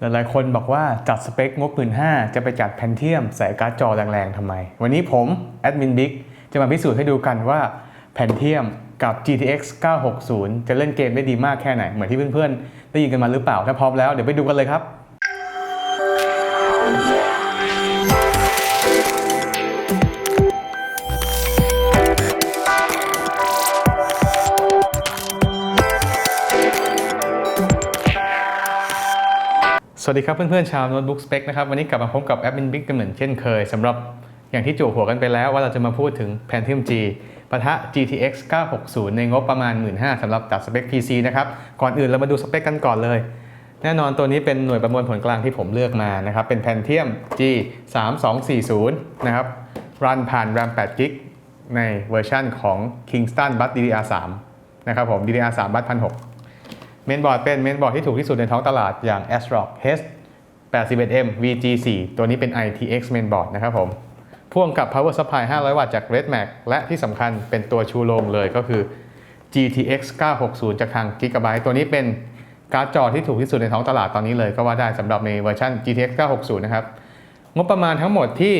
หลายๆคนบอกว่าจัดสเปคงบหมื่นห้าจะไปจัดแพนเทียมใส่การ์ดจอแรงๆทำไม วันนี้ผมแอดมินบิ๊กจะมาพิสูจน์ให้ดูกันว่าแพนเทียมกับ GTX 960 จะเล่นเกมได้ดีมากแค่ไหน เหมือนที่เพื่อนๆ ได้ยินกันมาหรือเปล่า ถ้าพร้อมแล้วเดี๋ยวไปดูกันเลยครับ สวัสดีครับเพื่อนๆชาวโน้ตบุ๊กสเปคนะครับวันนี้กลับมาพบกับแอดมินบิ๊กกันเหมือนเช่นเคยสำหรับอย่างที่จู่หัวกันไปแล้วว่าเราจะมาพูดถึง Pentium G ปะทะ GTX 960 ในงบประมาณ 15,000สำหรับจัดสเปค PC นะครับก่อนอื่นเรามาดูสเปคกันก่อนเลย แน่นอนตัวนี้เป็นหน่วยประมวลผลกลางที่ผมเลือกมานะครับเป็น Pentium G 3240นะครับรันผ่าน RAM 8 g b ในเวอร์ชันของ Kingston Bus DDR3 นะครับผม DDR3 Bus 1006 เมนบอร์ดเป็นเมนบอร์ดที่ถูกที่สุดในท้องตลาดอย่าง ASRock H 81M VG4 ตัวนี้เป็น ITX เมนบอร์ดนะครับผม พ่วงกับ Power Supply 500 วัตต์จาก Redmax และที่สำคัญเป็นตัวชูโรงเลยก็คือ GTX 960 จากทาง Gigabyte ตัวนี้เป็นการ์ดจอที่ถูกที่สุดในท้องตลาดตอนนี้เลยก็ว่าได้สำหรับในเวอร์ชัน GTX 960 นะครับ งบประมาณทั้งหมดที่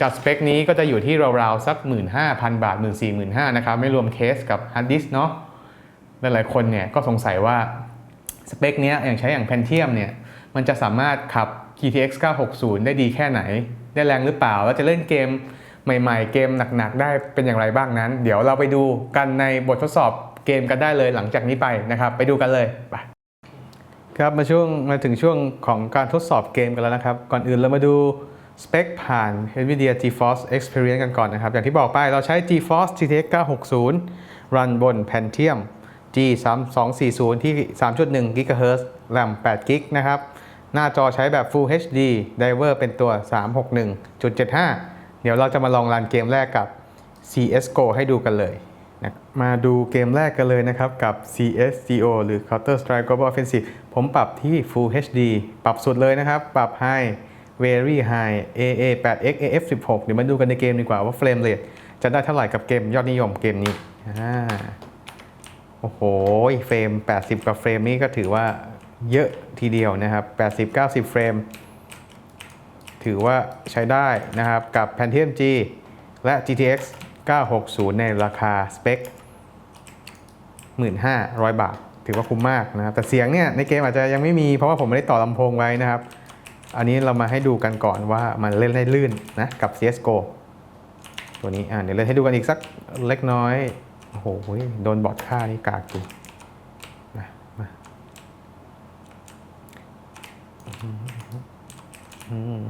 จัดสเปคนี้ก็จะอยู่ที่ราวๆสัก 15,000 บาท 14,500 นะครับ ไม่รวมเคสกับฮาร์ดดิสเนาะ หลายๆคนเนี่ยก็สงสัยว่าสเปคเนี้ยอย่างใช้อย่าง Pentium เนี่ยมันจะสามารถขับ GTX 960 ได้ดีแค่ไหน ได้แรงหรือเปล่า แล้วจะเล่นเกมใหม่ๆ เกมหนักๆ ได้เป็นอย่างไรบ้างนั้น เดี๋ยวเราไปดูกันในบททดสอบเกมกันได้เลยหลังจากนี้ไปนะครับ ไปดูกันเลยไปครับมาช่วงมาถึงช่วงของการทดสอบเกมกันแล้วนะครับ ก่อนอื่นเรามาดูสเปคผ่าน NVIDIA GeForce Experience กันก่อนนะครับ อย่างที่บอกไปเราใช้ GeForce GTX 960 รันบน Pentium G 3 2 4 0 ที่ 3.1 GHz RAM 8 g b นะครับ หน้าจอใช้แบบ Full HD Driver เป็นตัว 361.75 เดี๋ยวเราจะมาลองรันเกมแรกกับ CSGO ให้ดูกันเลยนะมาดูเกมแรกกันเลยนะครับ กับ CSGO หรือ Counter Strike Global Offensive ผมปรับที่ Full HD ปรับสุดเลยนะครับ ปรับ High Very High AA 8X AF 16 เดี๋ยวมาดูกันในเกมดีกว่าว่า Frame Rate จะได้เท่าไหร่กับเกมยอดนิยมเกมนี้อ่า อ้โห เฟรม 80 กว่าเฟรมนี่ก็ถือว่าเยอะทีเดียวนะครับ 80 90 เฟรม ถือว่าใช้ได้นะครับกับ Pentium G และ GTX 960 ในราคาสเปค 1,500 บาท ถือว่าคุ้มมากนะครับ แต่เสียงเนี่ยในเกมอาจจะยังไม่มีเพราะว่าผมไม่ได้ต่อลำโพงไว้นะครับ อันนี้เรามาให้ดูกันก่อนว่ามันเล่นได้ลื่นนะกับ CSGO ตัวนี้อ่าเดี๋ยวเล่นให้ดูกันอีกสักเล็กน้อย โอ้โหโดนบอทฆ่านี่กากจริงมามาอืม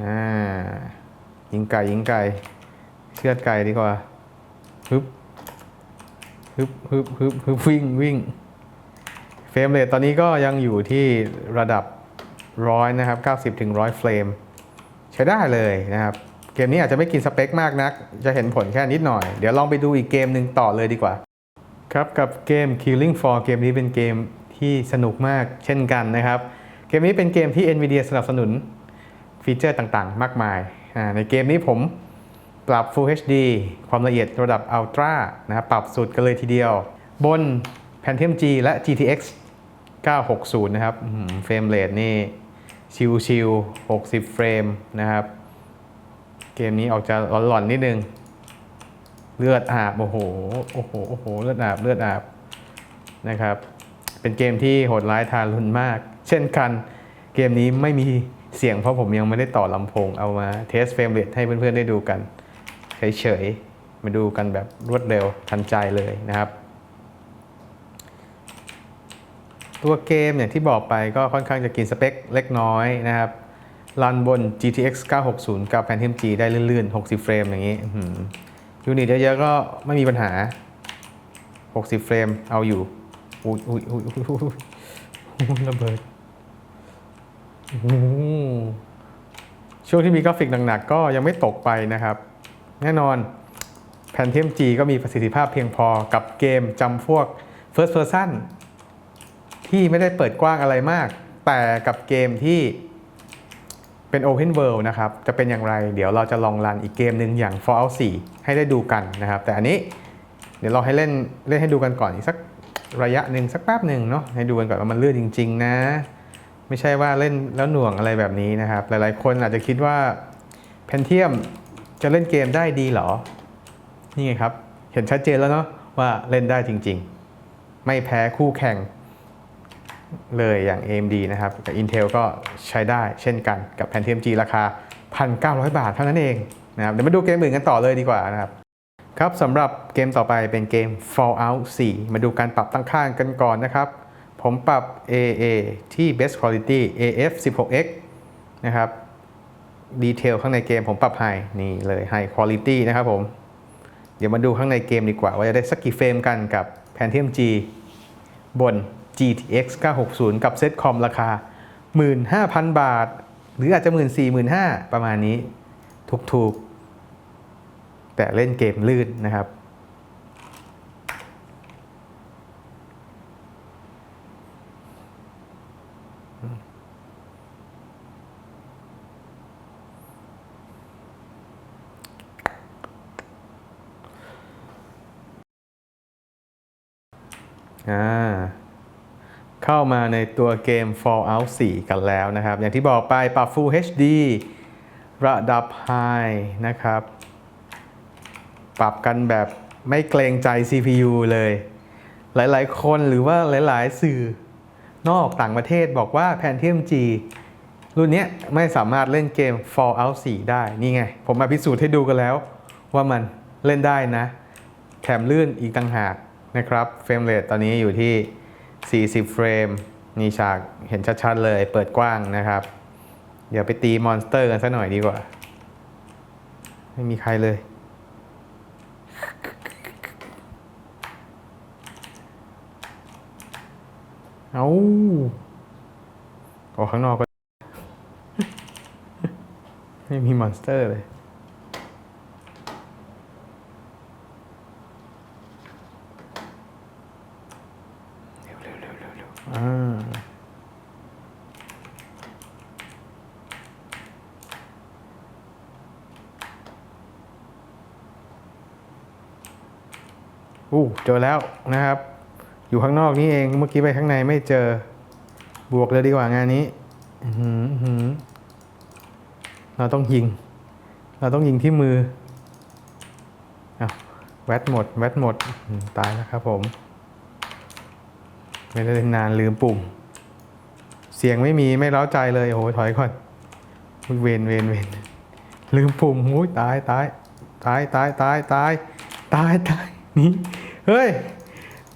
อ่ายิงไก่ยิงไก่ เชือดไก่ดีกว่าฮึบฮึบฮึบฮึบฮึบวิ่งวิ่งเฟรมเรทตอนนี้ก็ยังอยู่ที่ระดับร้อยนะครับ 90ถึง100 เฟรม ใช้ได้เลยนะครับ เกมนี้อาจจะไม่กินสเปคมากนัก จะเห็นผลแค่นิดหน่อย เดี๋ยวลองไปดูอีกเกมหนึ่งต่อเลยดีกว่า ครับกับเกม Killing Floor เกมนี้เป็นเกมที่สนุกมากเช่นกันนะครับ เกมนี้เป็นเกมที่ NVIDIA สนับสนุนฟีเจอร์ต่างๆ มากมาย ในเกมนี้ผมปรับ Full HD ความละเอียดระดับ Ultra นะครับปรับสุดกันเลยทีเดียว บน Pentium G และ GTX 960 นะครับเฟรมเรทนี่ชิวๆ60 เฟรมนะครับ เกมนี้ออกจะหลอนๆนิดนึง เลือดอาบ โอ้โห โอ้โห โอ้โห เลือดอาบ เลือดอาบนะครับ เป็นเกมที่โหดร้ายทารุณมาก เช่นกัน เกมนี้ไม่มีเสียงเพราะผมยังไม่ได้ต่อลำโพง เอามาเทสเฟรมเรทให้เพื่อนๆได้ดูกันเฉยๆ มาดูกันแบบรวดเร็วทันใจเลยนะครับ ตัวเกมอย่างที่บอกไปก็ค่อนข้างจะกินสเปคเล็กน้อยนะครับ รันบน GTX 960 กับ Pentium G ได้ลื่นๆ 60 เฟรมอย่างนี้ยูนิตเยอะๆก็ไม่มีปัญหา 60 เฟรมเอาอยู่อุ้ยอุ้ยอุ้ยอุ้ยอุ้ยระเบิดโอ้โหช่วงที่มีกราฟิกหนักๆก็ยังไม่ตกไปนะครับ แน่นอน Pentium G ก็มีประสิทธิภาพเพียงพอกับเกมจำพวก First Person ที่ไม่ได้เปิดกว้างอะไรมาก แต่กับเกมที่ เป็น Open World นะครับ จะเป็นอย่างไร เดี๋ยวเราจะลองรันอีกเกมหนึ่งอย่าง Fallout 4 ให้ได้ดูกันนะครับ แต่อันนี้เดี๋ยวเราให้เล่นเล่นให้ดูกันก่อนอีกสักระยะหนึ่งสักแป๊บหนึ่งเนาะให้ดูกันก่อนว่ามันลื่นจริง ๆ นะ ไม่ใช่ว่าเล่นแล้วหน่วงอะไรแบบนี้นะครับ หลายๆ คนอาจจะคิดว่า Pentium จะเล่นเกมได้ดีหรอ นี่ไงครับ เห็นชัดเจนแล้วเนาะว่าเล่นได้จริง ๆ ไม่แพ้คู่แข่ง เลยอย่าง AMD นะครับกับ Intel ก็ใช้ได้เช่นกันกับ Pentium G ราคา 1,900 บาทเท่านั้นเองนะครับเดี๋ยวมาดูเกมอื่นกันต่อเลยดีกว่านะครับครับสำหรับเกมต่อไปเป็นเกม Fallout 4 มาดูการปรับตั้งค่ากันก่อนนะครับ ผมปรับ AA ที่ Best Quality AF 16x นะครับดีเทลข้างในเกมผมปรับ High นี่เลย High Quality นะครับผม เดี๋ยวมาดูข้างในเกมดีกว่า ว่าจะได้สักกี่เฟรมกันกับ Pentium G บน GTX 960 กับเซตคอมราคา 15,000 บาท หรืออาจจะ 14,000 15,000 ประมาณนี้ ถูกๆ แต่เล่นเกมลื่นนะครับ อ่า เข้ามาในตัวเกม Fallout 4 กันแล้วนะครับ อย่างที่บอกไปปรับ Full HD ระดับ High นะครับ ปรับกันแบบไม่เกรงใจ CPU เลย หลายๆ คนหรือว่าหลายๆ สื่อนอกต่างประเทศบอกว่า Pentium G รุ่นนี้ไม่สามารถเล่นเกม Fallout 4 ได้ นี่ไง ผมมาพิสูจน์ให้ดูกันแล้ว ว่ามันเล่นได้นะ แถมลื่นอีกต่างหากนะครับ เฟรมเรทตอนนี้อยู่ที่ 40 เฟรมนี่ฉากเห็นชัดๆเลยเปิดกว้างนะครับ เดี๋ยวไปตีมอนสเตอร์กันสักหน่อยดีกว่า ไม่มีใครเลย เอาออกข้างนอกก็ ไม่มีมอนสเตอร์เลย เร็วเร็วเร็วเร็วเร็วอ่าอู้ เจอแล้วนะครับ อยู่ข้างนอกนี่เองเมื่อกี้ไปข้างในไม่เจอบวกเลยดีกว่างานนี้เราต้องยิง เราต้องยิงที่มืออาวแวดหมด แวดหมด ตายแล้วครับผม ไม่ได้เล่นนานลืมปุ่ม เสียงไม่มีไม่เล้าใจเลยโอ้โหถอยก่อนเวนเวนเวนลืมปุ่มโอ้ยตายตายตายตายตายตายตายตายนี่ เฮ้ย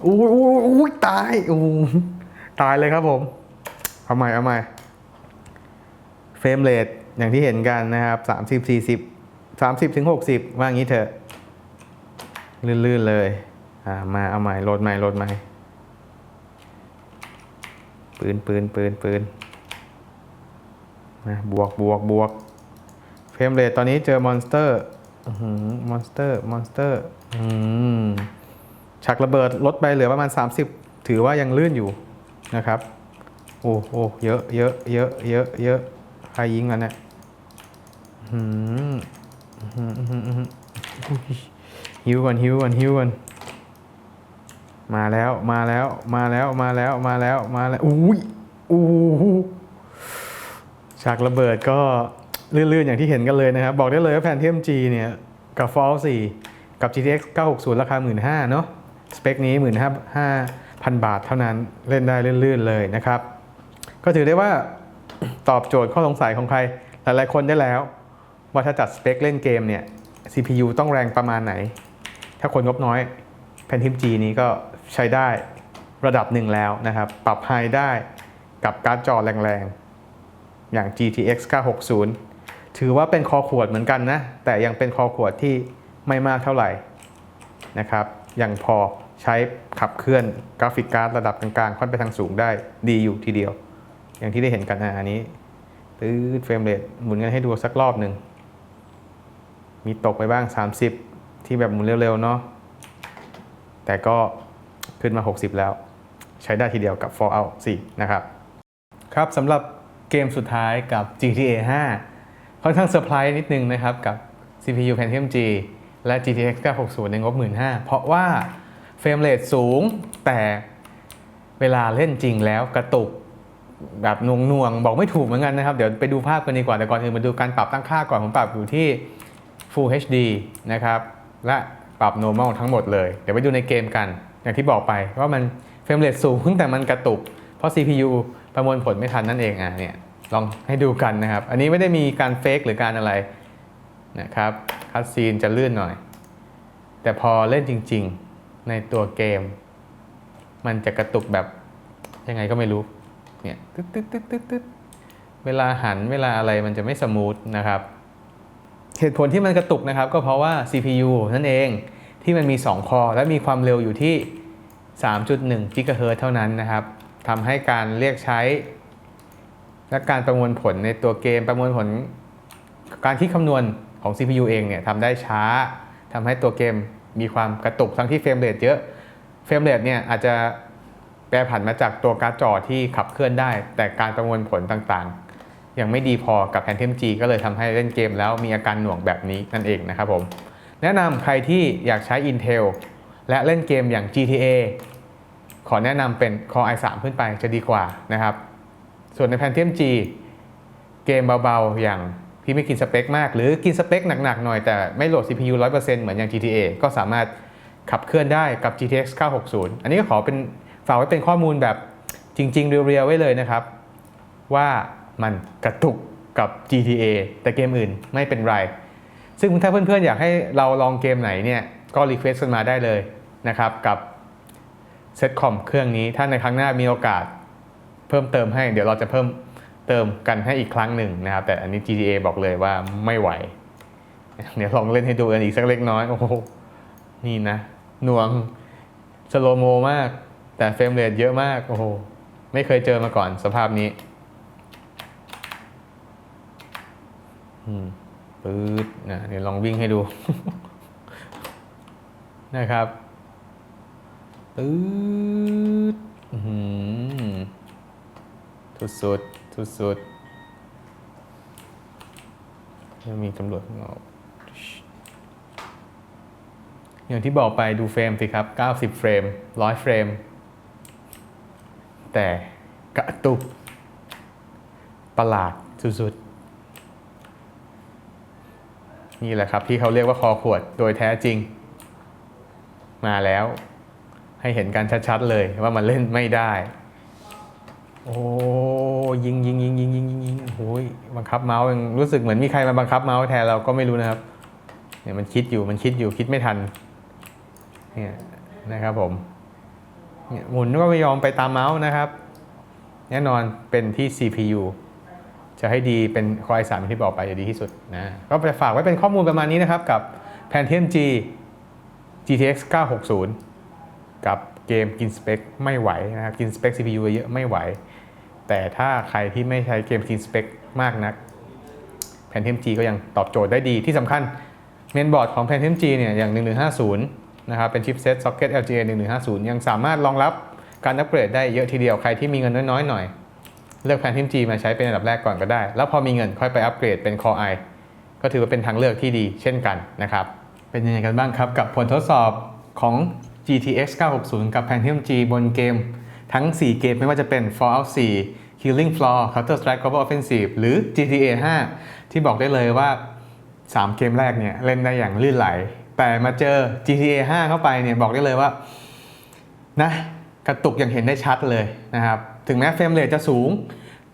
อู้อู้อู้ตายอู้ตายเลยครับผม เอาใหม่เอาใหม่เฟรมเรทอย่างที่เห็นกันนะครับ30 40 30ถึง60ว่างี้เถอะ ลื่นๆเลยอ่ามาเอาใหม่โหลดใหม่โหลดใหม่ปืนปืนปืนปืนนะบวกบวกบวกเฟรมเรทตอนนี้เจอมอนสเตอร์มอนสเตอร์มอนสเตอร์ ฉากระเบิดลดไปเหลือประมาณ 30 ถือว่ายังลื่นอยู่นะครับ โอ้โอ้เยอะเยอะเยอะเยอะเยอะใครยิงกันเนี่ยอื้อหืออื้อหืออื้อหืออุ้ยฮิวก่อนฮิวก่อนฮิวก่อนมาแล้วมาแล้วมาแล้วมาแล้วมาแล้วมาแล้วอุ้ยอู้ฉากระเบิดก็ลื่นๆอย่างที่เห็นกันเลยนะครับ บอกได้เลยว่าแพนเทียม G เนี่ย กับ Fall 4กับ GTX 960 ราคา 15,000เนาะ สเปคนี้ 15,000 บาทเท่านั้นเล่นได้ลื่นๆเลยนะครับ ก็ถือได้ว่าตอบโจทย์ข้อสงสัยของใครหลายๆคนได้แล้ว ว่าถ้าจัดสเปคเล่นเกมเนี่ย CPU ต้องแรงประมาณไหน ถ้าคนงบน้อย Pentium G นี้ก็ใช้ได้ระดับหนึ่งแล้วนะครับ ปรับไฮได้กับการ์ดจอแรงๆ อย่าง GTX 960 ถือว่าเป็นคอขวดเหมือนกันนะ แต่ยังเป็นคอขวดที่ไม่มากเท่าไหร่นะครับ ยังพอ ใช้ขับเคลื่อนกราฟิกการ์ดระดับกลางๆ ค่อนไปทางสูงได้ดีอยู่ทีเดียว อย่างที่ได้เห็นกันนอันนี้ตื้อเฟรมเรทหมุนกันให้ดูสักรอบหนึ่ง มีตกไปบ้าง 30 ที่แบบหมุนเร็วๆเนาะแต่ก็ขึ้นมา 60 แล้ว ใช้ได้ทีเดียวกับ Fallout 4 นะครับ ครับสำหรับเกมสุดท้ายกับ GTA 5 ค่อนข้างเซอร์ไพรส์นิดนึงนะครับกับ CPU Pentium G และ GTX 960 ในงบ 15,000 เพราะว่า รมเรทสูง แต่เวลาเล่นจริงแล้วกระตุกแบบนวงนวงๆบอกไม่ถูกเหมือนกันนะครับ เดี๋ยวไปดูภาพกันดีกว่า แต่ก่อนอื่นมาดูการปรับตั้งค่าก่อน ผมปรับอยู่ที่ Full HD นะครับ และปรับ normal ทั้งหมดเลย เดี๋ยวไปดูในเกมกัน อย่างที่บอกไปว่ามันเฟรมเรทสูงแต่มันกระตุก เพราะ CPU ประมวลผลไม่ทันนั่นเองอะเนี่ยลองให้ดูกันนะครับ อันนี้ไม่ได้มีการเฟกหรือการอะไรนะครับคัดซีนจะลื่นหน่อย แต่พอเล่นจริง ๆ ในตัวเกม มันจะกระตุกแบบยังไงก็ไม่รู้เนี่ยตึ๊ดตึ๊ดตึ๊ดตึ๊ดตึ๊ดเวลาหันเวลาอะไรมันจะไม่สมูทนะครับ เหตุผลที่มันกระตุกนะครับ ก็เพราะว่า CPU นั่นเองที่มันมี 2 คอ และมีความเร็วอยู่ที่ 3.1 GHz เท่านั้นนะครับทำให้การเรียกใช้ และการประมวลผลในตัวเกมประมวลผลการคิดคำนวณของ CPU เองเนี่ยทำได้ช้าทำให้ตัวเกม มีความกระตุกทั้งที่เฟรมเรทเยอะเฟรมเรทเนี่ยอาจจะแปรผันมาจากตัวการ์ดจอที่ขับเคลื่อนได้ แต่การประมวลผลต่างๆ ยังไม่ดีพอกับ Phantom G ก็เลยทำให้เล่นเกมแล้วมีอาการหน่วงแบบนี้นั่นเองนะครับผมแนะนำใครที่อยากใช้ Intel และเล่นเกมอย่าง GTA ขอแนะนำเป็น Core i3 ขึ้นไปจะดีกว่านะครับ ส่วนใน Phantom G เกมเบาๆอย่าง ที่ไม่กินสเปคมาก หรือกินสเปคหนักๆหน่อยแต่ไม่โหลด CPU 100%เหมือนอย่าง GTA ก็สามารถขับเคลื่อนได้กับ GTX 960 อันนี้ก็ขอเป็นฝากไว้เป็นข้อมูลแบบจริง ๆ เรียวๆ ไว้เลยนะครับ ว่ามันกระตุกกับ GTA แต่เกมอื่นไม่เป็นไร ซึ่งถ้าเพื่อนๆ อยากให้เราลองเกมไหนเนี่ย ก็รีเควสต์กันมาได้เลยนะครับ กับเซตคอมเครื่องนี้ ถ้าในครั้งหน้ามีโอกาสเพิ่มเติมให้ เดี๋ยวเราจะเพิ่ม เติมกันให้อีกครั้งหนึ่งนะครับ แต่อันนี้ GTA บอกเลยว่าไม่ไหว เดี๋ยวลองเล่นให้ดูกันอีกสักเล็กน้อย โอ้โห นี่นะหน่วงสโลโมมาก แต่เฟรมเรทเยอะมาก โอ้โห ไม่เคยเจอมาก่อนสภาพนี้อืมปื๊ดนะเดี๋ยวลองวิ่งให้ดู นะครับปื๊ดหือสุดสุด สุดๆยังมีตำรวจข้าอกอย่างที่บอกไปดูเฟรมสิครับ 90 เฟรม 100 เฟรม แต่กระตุกประหลาดสุดๆ นี่แหละครับที่เขาเรียกว่าคอขวดโดยแท้จริง มาแล้วให้เห็นกันชัดๆเลยว่ามันเล่นไม่ได้ โอ้ยิงยิงยิงยิงยิงยิงยิงโอ้ยบังคับเมาส์ยังรู้สึกเหมือนมีใครมาบังคับเมาส์แทนเราก็ไม่รู้นะครับเนี่ยมันคิดอยู่มันคิดอยู่คิดไม่ทันเนี่ยนะครับผมเนี่ยหมุนก็ไม่ยอมไปตามเมาส์นะครับ แน่นอนเป็นที่ CPU จะให้ดีเป็นคอยสามที่บอกไปจะดีที่สุดนะก็ไปฝากไว้เป็นข้อมูลประมาณนี้นะครับกับ Pentium G GTX 960 กับเกมกินสเปคไม่ไหวนะครับ กินสเปค CPU เยอะไม่ไหว แต่ถ้าใครที่ไม่ใช้เกมกินสเปคมากนัก Pentium G ก็ยังตอบโจทย์ได้ดีที่สำคัญเมนบอร์ดของ Pentium G เนี่ยอย่าง 1150 นะครับ เป็นชิปเซ็ต Socket LGA 1150 ยังสามารถรองรับการอัปเกรดได้เยอะทีเดียวใครที่มีเงินน้อยๆหน่อย เลือก Pentium G มาใช้เป็นอันดับแรกก่อนก็ได้ แล้วพอมีเงินค่อยไปอัปเกรดเป็น Core i ก็ถือว่าเป็นทางเลือกที่ดีเช่นกันนะครับเป็นยังไงกันบ้างครับกับผลทดสอบของ GTX 960 กับ Pentium G บนเกม ทั้ง 4 เกมไม่ว่าจะเป็น Fallout 4 Killing Floor Counter Strike Global Offensive หรือ GTA 5 ที่บอกได้เลยว่า 3 เกมแรกเนี่ยเล่นได้อย่างลื่นไหล แต่มาเจอ GTA 5 เข้าไปเนี่ยบอกได้เลยว่านะกระตุกอย่างเห็นได้ชัดเลยนะครับ ถึงแม้เฟรมเรทจะสูง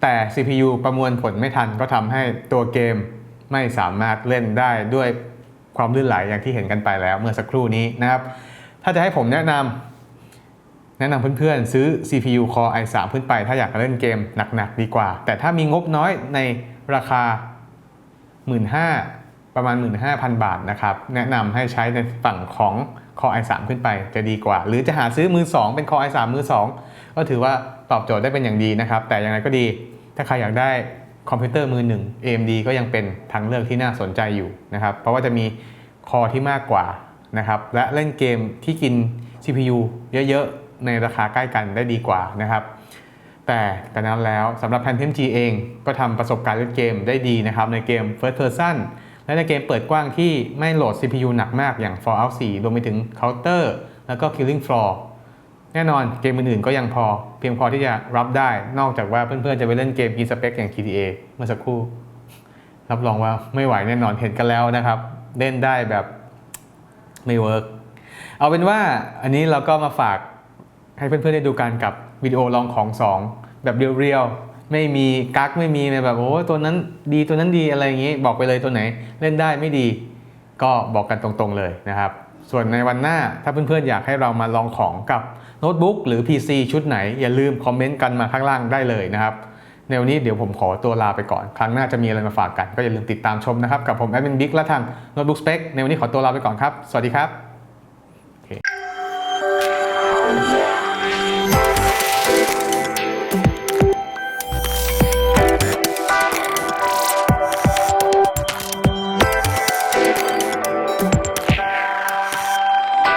แต่ CPU ประมวลผลไม่ทันก็ทำให้ตัวเกมไม่สามารถเล่นได้ด้วยความลื่นไหลอย่างที่เห็นกันไปแล้วเมื่อสักครู่นี้นะครับ ถ้าจะให้ผมแนะนำ แนะนำเพื่อนๆ ซื้อ CPU Core i3 ขึ้นไป ถ้าอยากเล่นเกมหนักๆ ดีกว่า แต่ถ้ามีงบน้อยในราคา 15,000 ประมาณ 15,000 บาทนะครับ แนะนำให้ใช้ในฝั่งของ Core i3 ขึ้นไปจะดีกว่า หรือจะหาซื้อมือ 2 เป็น Core i3 มือ 2 ก็ถือว่าตอบโจทย์ได้เป็นอย่างดีนะครับ แต่อย่างไรก็ดี ถ้าใครอยากได้คอมพิวเตอร์มือหนึ่ง AMD ก็ยังเป็นทางเลือกที่น่าสนใจอยู่นะครับ เพราะว่าจะมีคอที่มากกว่านะครับ และเล่นเกมที่กิน CPU เยอะๆ ในราคาใกล้กันได้ดีกว่านะครับแต่แต่นั้นแล้วสำหรับ Phantom G เองก็ทำประสบการณ์เล่นเกมได้ดีนะครับในเกม First Person และในเกมเปิดกว้างที่ไม่โหลด CPU หนักมากอย่าง Fallout 4 รวมไปถึง Counter แล้วก็ Killing Floor แน่นอนเกมอื่นๆก็ยังพอ เพียงพอที่จะรับได้ นอกจากว่าเพื่อนๆจะไปเล่นเกม e spec อย่าง GTA เมื่อสักครู่ รับรองว่าไม่ไหวแน่นอนเห็นกันแล้วนะครับ เล่นได้แบบไม่เวิร์กเอาเป็นว่าอันนี้เราก็มาฝาก ให้เพื่อนๆได้ดูกันกับวิดีโอลองของ2แบบเรียวๆ ไม่มีกักไม่มีแบบโอ้ตัวนั้นดีตัวนั้นดีอะไรอย่างงี้ บอกไปเลยตัวไหนเล่นได้ไม่ดี ก็บอกกันตรงๆเลยนะครับ ส่วนในวันหน้าถ้าเพื่อนๆอยากให้เรามาลองของกับโน้ตบุ๊กหรือ PC ชุดไหน อย่าลืมคอมเมนต์กันมาข้างล่างได้เลยนะครับในวันนี้เดี๋ยวผมขอตัวลาไปก่อน ครั้งหน้าจะมีอะไรมาฝากกัน ก็อย่าลืมติดตามชมนะครับ กับผมแอดมินบิ๊กและทาง Notebook Spec ในวันนี้ขอตัวลาไปก่อนครับ สวัสดีครับ